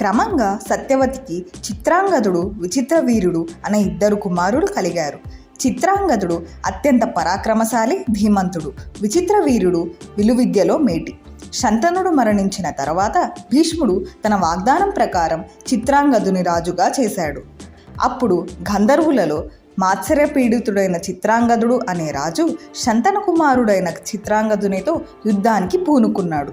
క్రమంగా సత్యవతికి చిత్రాంగదుడు విచిత్ర వీరుడు అనే ఇద్దరు కుమారులు కలిగారు. చిత్రాంగదుడు అత్యంత పరాక్రమశాలి ధీమంతుడు విచిత్ర వీరుడు విలువిద్యలో మేటి. శంతనుడు మరణించిన తర్వాత భీష్ముడు తన వాగ్దానం ప్రకారం చిత్రాంగదుని రాజుగా చేశాడు. అప్పుడు గంధర్వులలో మాత్సర్య పీడితుడైన చిత్రాంగదుడు అనే రాజు శంతన కుమారుడైన చిత్రాంగదునితో యుద్ధానికి పూనుకున్నాడు.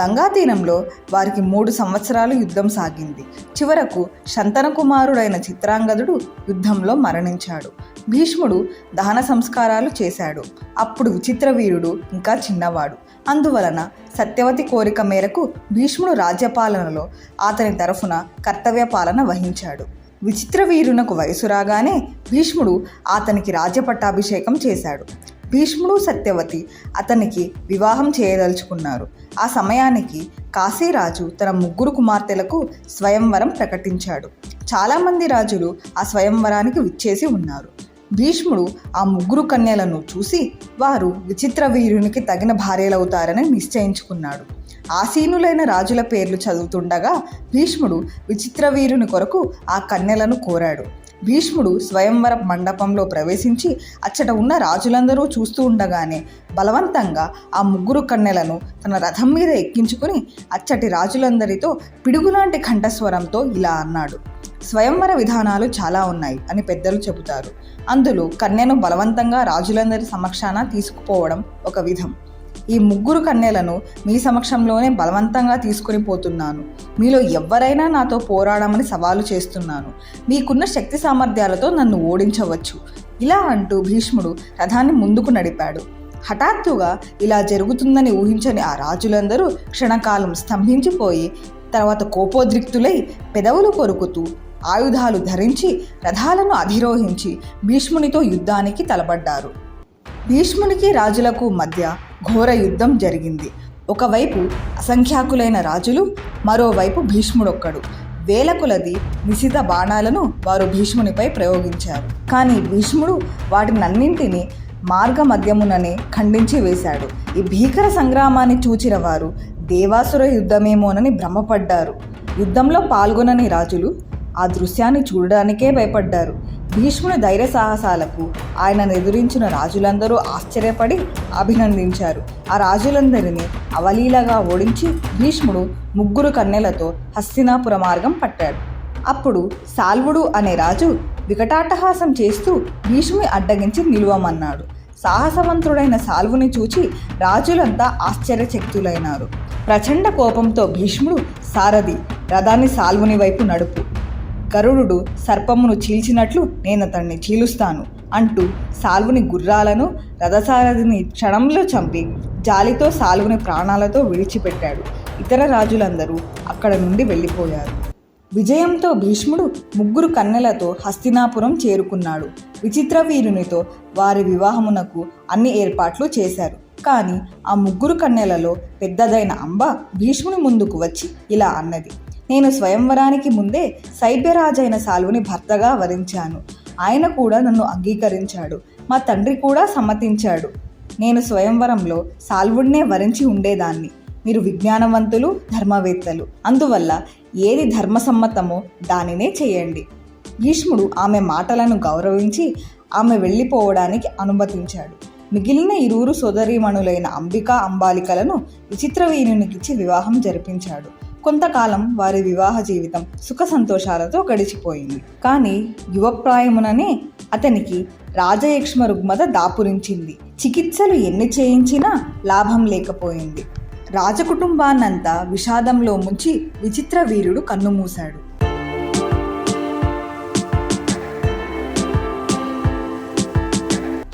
గంగా తీరంలో వారికి మూడు సంవత్సరాలు యుద్ధం సాగింది. చివరకు శంతన కుమారుడైన చిత్రాంగదుడు యుద్ధంలో మరణించాడు. భీష్ముడు దహన సంస్కారాలు చేశాడు. అప్పుడు విచిత్ర వీరుడు ఇంకా చిన్నవాడు. అందువలన సత్యవతి కోరిక మేరకు భీష్ముడు రాజ్యపాలనలో అతని తరఫున కర్తవ్య పాలన వహించాడు. విచిత్ర వీరునకు వయసు రాగానే భీష్ముడు అతనికి రాజ్యపట్టాభిషేకం చేశాడు. భీష్ముడు సత్యవతి అతనికి వివాహం చేయదలుచుకున్నారు. ఆ సమయానికి కాశీరాజు తన ముగ్గురు కుమార్తెలకు స్వయంవరం ప్రకటించాడు. చాలామంది రాజులు ఆ స్వయంవరానికి విచ్చేసి ఉన్నారు. భీష్ముడు ఆ ముగ్గురు కన్యలను చూసి వారు విచిత్ర వీరునికి తగిన భార్యలవుతారని నిశ్చయించుకున్నాడు. ఆసీనులైన రాజుల పేర్లు చదువుతుండగా భీష్ముడు విచిత్ర వీరుని కొరకు ఆ కన్యలను కోరాడు. భీష్ముడు స్వయంవర మండపంలో ప్రవేశించి అచ్చట ఉన్న రాజులందరూ చూస్తూ ఉండగానే బలవంతంగా ఆ ముగ్గురు కన్నెలను తన రథం మీద ఎక్కించుకుని అచ్చటి రాజులందరితో పిడుగులాంటి కంఠస్వరంతో ఇలా అన్నాడు. స్వయంవర విధానాలు చాలా ఉన్నాయి అని పెద్దలు చెబుతారు. అందులో కన్యను బలవంతంగా రాజులందరి సమక్షాన తీసుకుపోవడం ఒక విధం. ఈ ముగ్గురు కన్యలను మీ సమక్షంలోనే బలవంతంగా తీసుకుని పోతున్నాను. మీలో ఎవరైనా నాతో పోరాడమని సవాలు చేస్తున్నాను. మీకున్న శక్తి సామర్థ్యాలతో నన్ను ఓడించవచ్చు. ఇలా అంటూ భీష్ముడు రథాన్ని ముందుకు నడిపాడు. హఠాత్తుగా ఇలా జరుగుతుందని ఊహించని ఆ రాజులందరూ క్షణకాలం స్తంభించిపోయి తర్వాత కోపోద్రిక్తులై పెదవులు కొరుకుతూ ఆయుధాలు ధరించి రథాలను అధిరోహించి భీష్మునితో యుద్ధానికి తలబడ్డారు భీష్మునికి రాజులకు మధ్య ఘోర యుద్ధం జరిగింది. ఒకవైపు అసంఖ్యాకులైన రాజులు మరోవైపు భీష్ముడొక్కడు. వేల కొలది నిశిత బాణాలను వారు భీష్మునిపై ప్రయోగించారు. కానీ భీష్ముడు వాటినన్నింటినీ మార్గ మధ్యముననే ఖండించి వేశాడు. ఈ భీకర సంగ్రామాన్ని చూచిన వారు దేవాసుర యుద్ధమేమోనని భ్రమపడ్డారు. యుద్ధంలో పాల్గొనని రాజులు ఆ దృశ్యాన్ని చూడడానికే భయపడ్డారు. భీష్ముని ధైర్య సాహసాలకు ఆయనను ఎదురించిన రాజులందరూ ఆశ్చర్యపడి అభినందించారు. ఆ రాజులందరినీ అవలీలగా ఓడించి భీష్ముడు ముగ్గురు కన్నెలతో హస్తినాపుర మార్గం పట్టాడు. అప్పుడు సాల్వుడు అనే రాజు వికటాటహాసం చేస్తూ భీష్ముని అడ్డగించి నిలువమన్నాడు. సాహసవంతుడైన సాల్వుని చూచి రాజులంతా ఆశ్చర్యచక్తులైనారు. ప్రచండ కోపంతో భీష్ముడు సారథి రథాన్ని సాల్వుని వైపు నడుపు. గరుడు సర్పమును చీల్చినట్లు నేను అతన్ని చీలుస్తాను అంటూ సాల్వుని గుర్రాలను రథసారథిని క్షణంలో చంపి జాలితో సాల్వుని ప్రాణాలతో విడిచిపెట్టాడు. ఇతర రాజులందరూ అక్కడ నుండి వెళ్ళిపోయారు. విజయంతో భీష్ముడు ముగ్గురు కన్నెలతో హస్తినాపురం చేరుకున్నాడు. విచిత్ర వీరునితో వారి వివాహమునకు అన్ని ఏర్పాట్లు చేశారు. కానీ ఆ ముగ్గురు కన్నెలలో పెద్దదైన అంబ భీష్ముని ముందుకు వచ్చి ఇలా అన్నది నేను స్వయంవరానికి ముందే సైబ్యరాజైన సాల్వుని భర్తగా వరించాను. ఆయన కూడా నన్ను అంగీకరించాడు. మా తండ్రి కూడా సమ్మతించాడు. నేను స్వయంవరంలో సాల్వుడినే వరించి ఉండేదాన్ని. మీరు విజ్ఞానవంతులు ధర్మవేత్తలు. అందువల్ల ఏది ధర్మసమ్మతమో దానినే చేయండి. భీష్ముడు ఆమె మాటలను గౌరవించి ఆమె వెళ్ళిపోవడానికి అనుమతించాడు. మిగిలిన ఇరువురు సోదరీమణులైన అంబికా అంబాలికలను విచిత్రవీరునికిచ్చి వివాహం జరిపించాడు. కొంతకాలం వారి వివాహ జీవితం సుఖ సంతోషాలతో గడిచిపోయింది. కానీ యువప్రాయముననే అతనికి రాజయక్ష్మ రుగ్మత దాపురించింది. చికిత్సలు ఎన్ని చేయించినా లాభం లేకపోయింది. రాజకుటుంబాన్నంతా విషాదంలో ముంచి విచిత్ర వీరుడు కన్నుమూశాడు.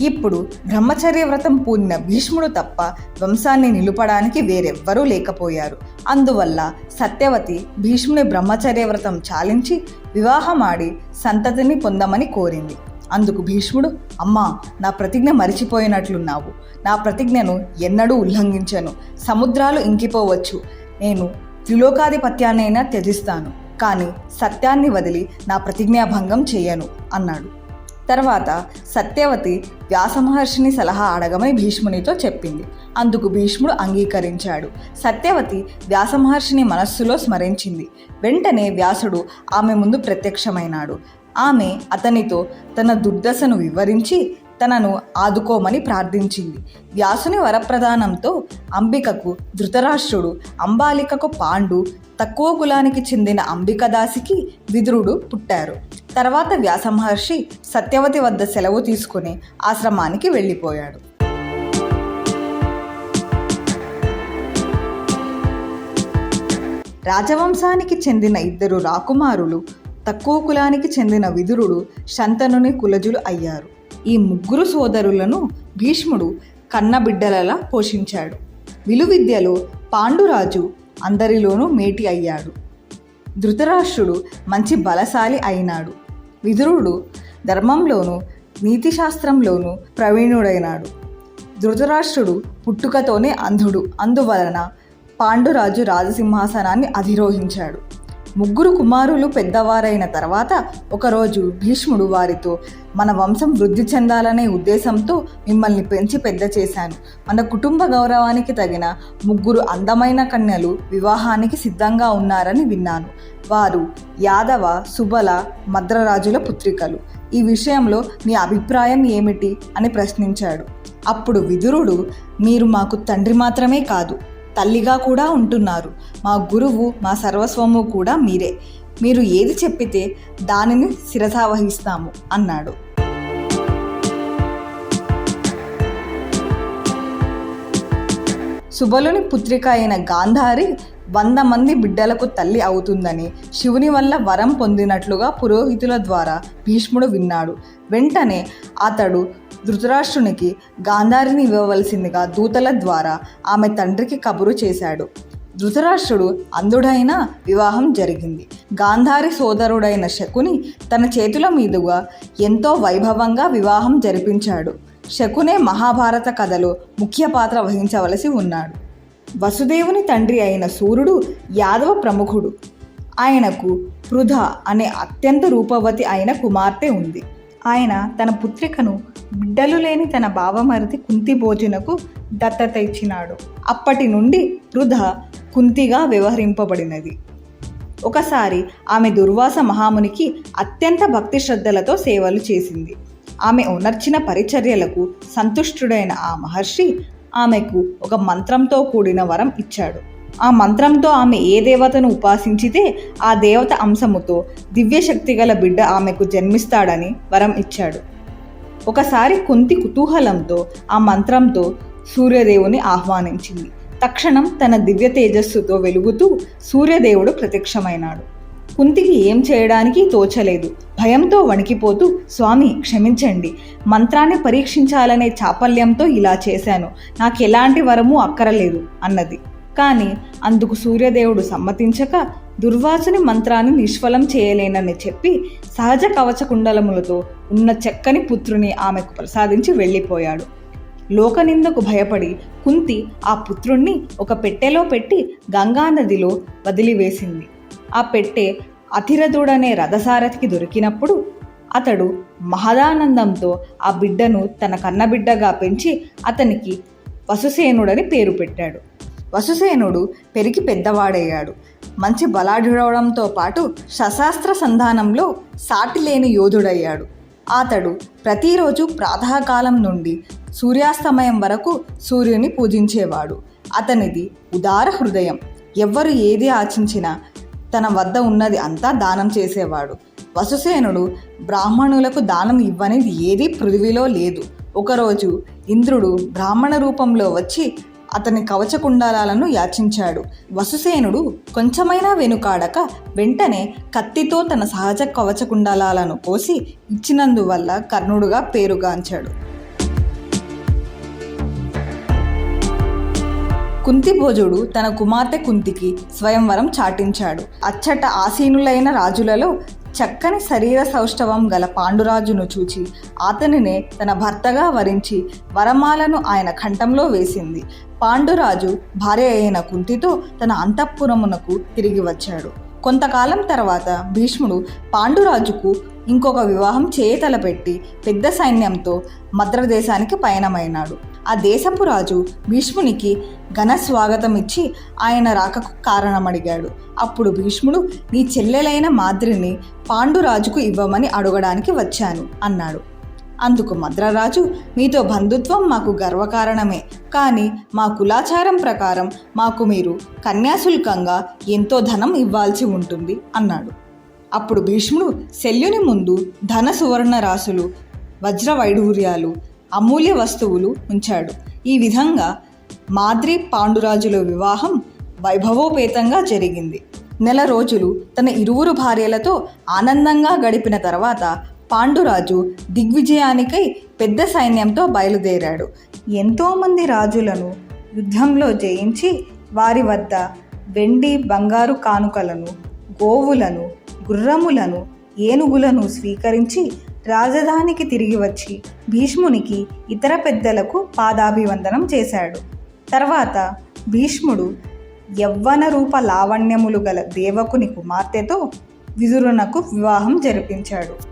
ఇప్పుడు బ్రహ్మచర్య వ్రతం పూనిన భీష్ముడు తప్ప వంశాన్ని నిలుపడానికి వేరెవ్వరూ లేకపోయారు. అందువల్ల సత్యవతి భీష్ముని బ్రహ్మచర్య వ్రతం చాలించి వివాహమాడి సంతతిని పొందమని కోరింది. అందుకు భీష్ముడు అమ్మా నా ప్రతిజ్ఞ మరిచిపోయినట్లున్నావు. నా ప్రతిజ్ఞను ఎన్నడూ ఉల్లంఘించను. సముద్రాలు ఇంకిపోవచ్చు. నేను త్రిలోకాధిపత్యాన్నైనా త్యజిస్తాను. కానీ సత్యాన్ని వదిలి నా ప్రతిజ్ఞాభంగం చేయను అన్నాడు. తర్వాత సత్యవతి వ్యాసమహర్షిని సలహా అడగమని భీష్మునితో చెప్పింది. అందుకు భీష్ముడు అంగీకరించాడు. సత్యవతి వ్యాసమహర్షిని మనస్సులో స్మరించింది. వెంటనే వ్యాసుడు ఆమె ముందు ప్రత్యక్షమైనాడు. ఆమె అతనితో తన దుర్దశను వివరించి తనను ఆదుకోమని ప్రార్థించింది. వ్యాసుని వరప్రదానంతో అంబికకు ధృతరాష్ట్రుడు అంబాలికకు పాండు తక్కువ కులానికి చెందిన అంబికదాసికి విదురుడు పుట్టారు. తర్వాత వ్యాసమహర్షి సత్యవతి వద్ద సెలవు తీసుకుని ఆశ్రమానికి వెళ్ళిపోయాడు. రాజవంశానికి చెందిన ఇద్దరు రాకుమారులు తక్కువ కులానికి చెందిన విదురుడు శంతనుని కులజులు అయ్యారు. ఈ ముగ్గురు సోదరులను భీష్ముడు కన్నబిడ్డలలా పోషించాడు. విలువిద్యలో పాండురాజు అందరిలోనూ మేటి అయ్యాడు. ధృతరాష్ట్రుడు మంచి బలశాలి అయినాడు. విదురుడు ధర్మంలోనూ నీతిశాస్త్రంలోనూ ప్రవీణుడైనాడు. ధృతరాష్ట్రుడు పుట్టుకతోనే అంధుడు. అందువలన పాండురాజు రాజసింహాసనాన్ని అధిరోహించాడు. ముగ్గురు కుమారులు పెద్దవారైన తర్వాత ఒకరోజు భీష్ముడు వారితో మన వంశం వృద్ధి చెందాలనే ఉద్దేశంతో మిమ్మల్ని పెంచి పెద్ద చేశాను. మన కుటుంబ గౌరవానికి తగిన ముగ్గురు అందమైన కన్యలు వివాహానికి సిద్ధంగా ఉన్నారని విన్నాను. వారు యాదవ సుబల మద్రరాజుల పుత్రికలు. ఈ విషయంలో మీ అభిప్రాయం ఏమిటి? అని ప్రశ్నించాడు. అప్పుడు విదురుడు మీరు మాకు తండ్రి మాత్రమే కాదు తల్లిగా కూడా ఉంటున్నారు. మా గురువు మా సర్వస్వము కూడా మీరే. మీరు ఏది చెప్పితే దానిని శిరసావహిస్తాము అన్నాడు. సుబలుని పుత్రిక అయిన గాంధారి వంద మంది బిడ్డలకు తల్లి అవుతుందని శివుని వల్ల వరం పొందినట్లుగా పురోహితుల ద్వారా భీష్ముడు విన్నాడు. వెంటనే అతడు ధృతరాష్ట్రునికి గాంధారిని ఇవ్వవలసిందిగా దూతల ద్వారా ఆమె తండ్రికి కబురు చేశాడు. ధృతరాష్ట్రుడు అంధుడైన వివాహం జరిగింది. గాంధారి సోదరుడైన శకుని తన చేతుల మీదుగా ఎంతో వైభవంగా వివాహం జరిపించాడు. శకునే మహాభారత కథలో ముఖ్య పాత్ర వహించవలసి ఉన్నాడు. వసుదేవుని తండ్రి అయిన సూర్యుడు యాదవ ప్రముఖుడు. ఆయనకు పృథ అనే అత్యంత రూపవతి అయిన కుమార్తె ఉంది. ఆయన తన పుత్రికను బిడ్డలు లేని తన బావమరిది కుంతి భోజనకు దత్తత ఇచ్చినాడు అప్పటి నుండి వృధ కుంతిగా వ్యవహరింపబడినది. ఒకసారి ఆమె దుర్వాస మహామునికి అత్యంత భక్తి శ్రద్ధలతో సేవలు చేసింది. ఆమె ఉనర్చిన పరిచర్యలకు సంతుష్టుడైన ఆ మహర్షి ఆమెకు ఒక మంత్రంతో కూడిన వరం ఇచ్చాడు. ఆ మంత్రంతో ఆమె ఏ దేవతను ఉపాసించితే ఆ దేవత అంశముతో దివ్యశక్తి గల బిడ్డ ఆమెకు జన్మిస్తాడని వరం ఇచ్చాడు. ఒకసారి కుంతి కుతూహలంతో ఆ మంత్రంతో సూర్యదేవుని ఆహ్వానించింది. తక్షణం తన దివ్య తేజస్సుతో వెలుగుతూ సూర్యదేవుడు ప్రత్యక్షమైనాడు. కుంతికి ఏం చేయడానికి తోచలేదు. భయంతో వణికిపోతూ స్వామి క్షమించండి. మంత్రాన్ని పరీక్షించాలనే చాపల్యంతో ఇలా చేశాను. నాకు ఎలాంటి వరము అక్కరలేదు అన్నది. కానీ అందుకు సూర్యదేవుడు సమ్మతించక దుర్వాసుని మంత్రాన్ని నిష్ఫలం చేయలేనని చెప్పి సహజ కవచ కుండలములతో ఉన్న చెక్కని పుత్రుని ఆమెకు ప్రసాదించి వెళ్ళిపోయాడు. లోకనిందకు భయపడి కుంతి ఆ పుత్రుణ్ణి ఒక పెట్టెలో పెట్టి గంగానదిలో వదిలివేసింది. ఆ పెట్టె అతిరథుడనే రథసారథికి దొరికినప్పుడు అతడు మహదానందంతో ఆ బిడ్డను తన కన్నబిడ్డగా పెంచి అతనికి వసుసేనుడని పేరు పెట్టాడు. వసుసేనుడు పెరిగి పెద్దవాడయ్యాడు. మంచి బలాఢుడవడంతో పాటు శశాస్త్ర సంధానంలో సాటి లేని యోధుడయ్యాడు. అతడు ప్రతిరోజు ప్రాతకాలం నుండి సూర్యాస్తమయం వరకు సూర్యుని పూజించేవాడు. అతనిది ఉదార హృదయం. ఎవ్వరు ఏది ఆచించినా తన వద్ద ఉన్నది అంతా దానం చేసేవాడు. వసుసేనుడు బ్రాహ్మణులకు దానం ఇవ్వనిది ఏదీ పృథివిలో లేదు. ఒకరోజు ఇంద్రుడు బ్రాహ్మణ రూపంలో వచ్చి అతని కవచకుండాలను యాచించాడు. వసుసేనుడు కొంచెమైనా వెనుకాడక వెంటనే కత్తితో తన సహజ కవచకుండాలను కోసి ఇచ్చినందువల్ల కర్ణుడుగా పేరుగాంచాడు. కుంతిభోజుడు తన కుమార్తె కుంతికి స్వయంవరం చాటించాడు. అచ్చట ఆసీనులైన రాజులలో చక్కని శరీర సౌష్ఠవం గల పాండురాజును చూచి అతనినే తన భర్తగా వరించి వరమాలను ఆయన కంఠంలో వేసింది. పాండురాజు భార్య అయిన కుంతితో తన అంతఃపురమునకు తిరిగి వచ్చాడు. కొంతకాలం తర్వాత భీష్ముడు పాండురాజుకు ఇంకొక వివాహం చేయతలపెట్టి పెద్ద సైన్యంతో మద్రదేశానికి పయనమైనాడు. ఆ దేశపు రాజు భీష్మునికి ఘన స్వాగతం ఇచ్చి ఆయన రాకకు కారణమడిగాడు. అప్పుడు భీష్ముడు నీ చెల్లెలైన మాద్రిని పాండురాజుకు ఇవ్వమని అడగడానికి వచ్చాను అన్నాడు. అందుకు మద్రరాజు మీతో బంధుత్వం మాకు గర్వకారణమే. కానీ మా కులాచారం ప్రకారం మాకు మీరు కన్యాశుల్కంగా ఎంతో ధనం ఇవ్వాల్సి ఉంటుంది అన్నాడు. అప్పుడు భీష్ముడు శల్యుని ముందు ధన సువర్ణ రాసులు వజ్రవైఢూర్యాలు అమూల్య వస్తువులు ఉంచాడు. ఈ విధంగా మాద్రి పాండురాజుల వివాహం వైభవోపేతంగా జరిగింది. నెల రోజులు తన ఇరువురు భార్యలతో ఆనందంగా గడిపిన తర్వాత పాండురాజు దిగ్విజయానికై పెద్ద సైన్యంతో బయలుదేరాడు. ఎంతోమంది రాజులను యుద్ధంలో జయించి వారి వద్ద వెండి బంగారు కానుకలను గోవులను గుర్రములను ఏనుగులను స్వీకరించి రాజధానికి తిరిగి వచ్చి భీష్మునికి ఇతర పెద్దలకు పాదాభివందనం చేశాడు. తర్వాత భీష్ముడు యవ్వన రూప లావణ్యములు గల దేవకుని కుమార్తెతో విదురునకు వివాహం జరిపించాడు.